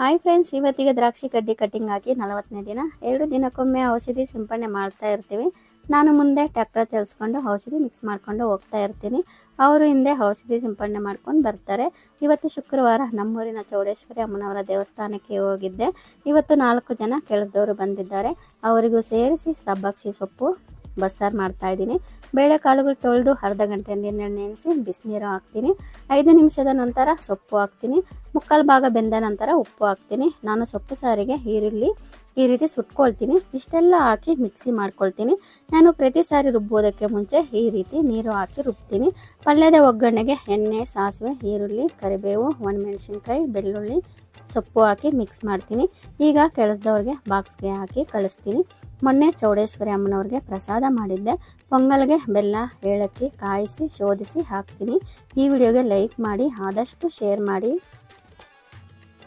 Hi friends, ಇವತ್ತಿಗೆ ದ್ರಾಕ್ಷಿ ಕಡ್ಡಿ ಕಟ್ಟಿಂಗ್ ಹಾಕಿ ನಲವತ್ತನೇ ದಿನ. ಎರಡು ದಿನಕ್ಕೊಮ್ಮೆ ಔಷಧಿ ಸಿಂಪಡಣೆ ಮಾಡ್ತಾ ಇರ್ತೀವಿ. ನಾನು ಮುಂದೆ ಟ್ಯಾಕ್ಟರ್ ಚಲಿಸ್ಕೊಂಡು ಔಷಧಿ ಮಿಕ್ಸ್ ಮಾಡಿಕೊಂಡು ಹೋಗ್ತಾ ಇರ್ತೀನಿ. ಅವರು ಹಿಂದೆ ಔಷಧಿ ಸಿಂಪಡಣೆ ಮಾಡ್ಕೊಂಡು ಬರ್ತಾರೆ. ಇವತ್ತು ಶುಕ್ರವಾರ ನಮ್ಮೂರಿನ ಚೌಡೇಶ್ವರಿ ಅಮ್ಮನವರ ದೇವಸ್ಥಾನಕ್ಕೆ ಹೋಗಿದ್ದೆ. ಇವತ್ತು ನಾಲ್ಕು ಜನ ಕೆಳದವರು ಬಂದಿದ್ದಾರೆ. ಅವರಿಗೂ ಸೇರಿಸಿ ಸಬ್ಬಕ್ಷಿ ಸೊಪ್ಪು ಬಸ್ಸಾರು ಮಾಡ್ತಾ ಇದ್ದೀನಿ. ಬೇಳೆಕಾಳುಗಳು ತೊಳೆದು ಅರ್ಧ ಗಂಟೆ ನೀರಿನಲ್ಲಿ ನೆನೆಸಿ ಬಿಸಿನೀರು ಹಾಕ್ತೀನಿ. ಐದು ನಿಮಿಷದ ನಂತರ ಸೊಪ್ಪು ಹಾಕ್ತೀನಿ. ಮುಕ್ಕಾಲು ಭಾಗ ಬೆಂದ ನಂತರ ಉಪ್ಪು ಹಾಕ್ತೀನಿ. ನಾನು ಸೊಪ್ಪು ಸಾರಿಗೆ ಈರುಳ್ಳಿ ಈ ರೀತಿ ಸುಟ್ಕೊಳ್ತೀನಿ. ಇಷ್ಟೆಲ್ಲ ಹಾಕಿ ಮಿಕ್ಸಿ ಮಾಡ್ಕೊಳ್ತೀನಿ. ನಾನು ಪ್ರತಿ ಸಾರಿ ರುಬ್ಬೋದಕ್ಕೆ ಮುಂಚೆ ಈ ರೀತಿ ನೀರು ಹಾಕಿ ರುಬ್ತೀನಿ. ಪಲ್ಯದ ಒಗ್ಗರಣೆಗೆ ಎಣ್ಣೆ, ಸಾಸಿವೆ, ಈರುಳ್ಳಿ, ಕರಿಬೇವು, ಒಣಮೆಣಸಿನ್ಕಾಯಿ, ಬೆಳ್ಳುಳ್ಳಿ ಸೊಪ್ಪು ಹಾಕಿ ಮಿಕ್ಸ್ ಮಾಡ್ತೀನಿ. ಈಗ ಕೆಲಸದವ್ರಿಗೆ ಬಾಕ್ಸ್ಗೆ ಹಾಕಿ ಕಳಿಸ್ತೀನಿ. ಮೊನ್ನೆ ಚೌಡೇಶ್ವರಿ ಅಮ್ಮನವ್ರಿಗೆ ಪ್ರಸಾದ ಮಾಡಿದ್ದೆ. ಪೊಂಗಲ್ಗೆ ಬೆಲ್ಲ ಏಳಕ್ಕಿ ಕಾಯಿಸಿ, ಶೋಧಿಸಿ ಹಾಕ್ತೀನಿ. ಈ ವಿಡಿಯೋಗೆ ಲೈಕ್ ಮಾಡಿ, ಆದಷ್ಟು ಶೇರ್ ಮಾಡಿ.